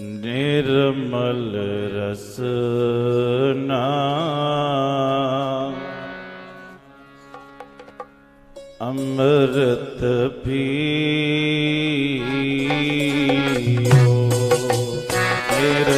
ਨਿਰਮਲ ਰਸਨਾ ਅੰਮ੍ਰਿਤ ਪੀਓ। ਨਿਰਮਲ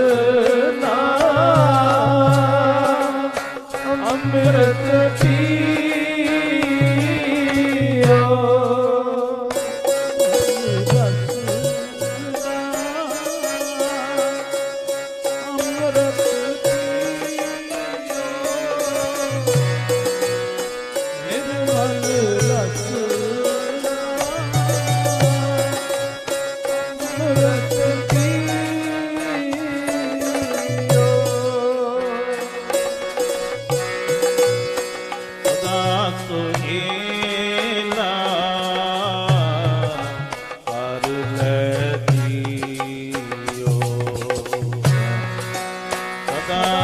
Yeah.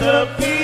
the beat.